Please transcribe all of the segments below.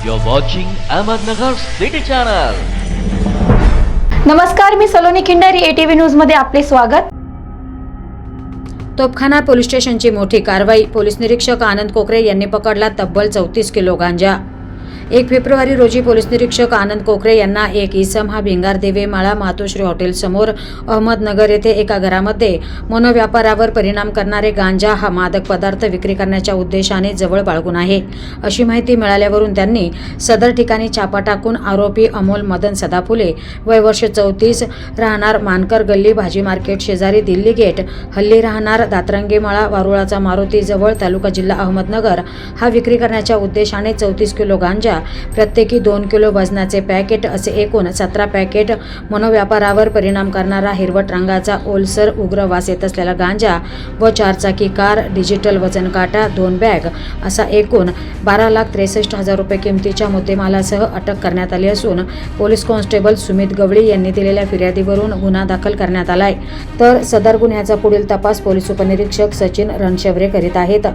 You're watching Ahmednagar City Channel. नमस्कार मी Saloni Khindari ATV न्यूजमध्ये आपले स्वागत तोपखाना पोलीस स्टेशनची मोठी कारवाई पोलीस निरीक्षक आनंद कोकरे यांनी पकडला तब्बल चौतीस किलो गांजा एक फेब्रुवारी रोजी पोलीस निरीक्षक आनंद कोकरे यांना एक इसम हा भिंगार देवे माळा मातोश्री हॉटेलसमोर अहमदनगर येथे एका घरामध्ये मनोव्यापारावर परिणाम करणारे गांजा हा मादक पदार्थ विक्री करण्याच्या उद्देशाने जवळ बाळगून आहे. अशी माहिती मिळाल्यावरून त्यांनी सदर ठिकाणी छापा टाकून आरोपी अमोल मदन सदाफुले वय वर्ष चौतीस राहणार मानकर गल्ली भाजी मार्केट शेजारी दिल्ली गेट हल्ली राहणार दातरंगेमाळा वारुळाचा मारुती जवळ तालुका जिल्हा अहमदनगर हा विक्री करण्याच्या उद्देशाने चौतीस किलो गांजा प्रत्येकी दोन किलो वजनाचे पॅकेट असे एकूण सतरा पॅकेट मनोव्यापारावर परिणाम करणारा हिरवट रंगाचा ओलसर उग्र वास येत असलेला गांजा व चारचाकी कार डिजिटल वजन काटा दोन बॅग असा एकूण बारा लाख त्रेसष्ट हजार रुपये किमतीच्या मुद्देमालासह अटक करण्यात आली असून पोलीस कॉन्स्टेबल सुमित गवळी यांनी दिलेल्या फिर्यादीवरून गुन्हा दाखल करण्यात आलाय. तर सदर गुन्ह्याचा पुढील तपास पोलीस उपनिरीक्षक सचिन रणशेवरे करीत आहेत.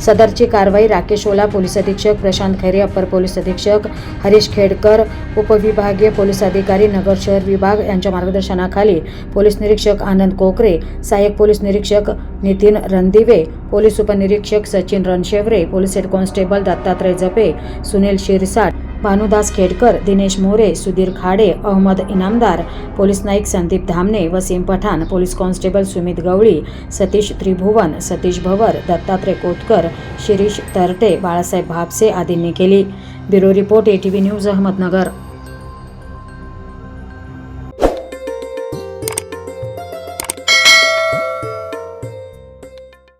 सदरची कारवाई राकेश ओला पोलीस अधीक्षक प्रशांत खैरे अप्पर पोलीस अधीक्षक हरीश खेडकर उपविभागीय पोलीस अधिकारी नगर शहर विभाग यांच्या मार्गदर्शनाखाली पोलीस निरीक्षक आनंद कोकरे सहाय्यक पोलीस निरीक्षक नितीन रणदिवे पोलीस उपनिरीक्षक Sachin Ranshevare police head constable Dattatray Jape Sunil Shirsat Bhanudas Khedkar Dinesh More Sudhir Khade Ahmad Inamdar police Naik Sandeep Dhamane Wasim Pathan police constable Sumit Gawali Satish Tribhuvan Satish Bhavar Dattatray Kotkar Shirish Tarate Balasaheb Bhapase आदींनी केली. Bureau report ATV news Ahmednagar.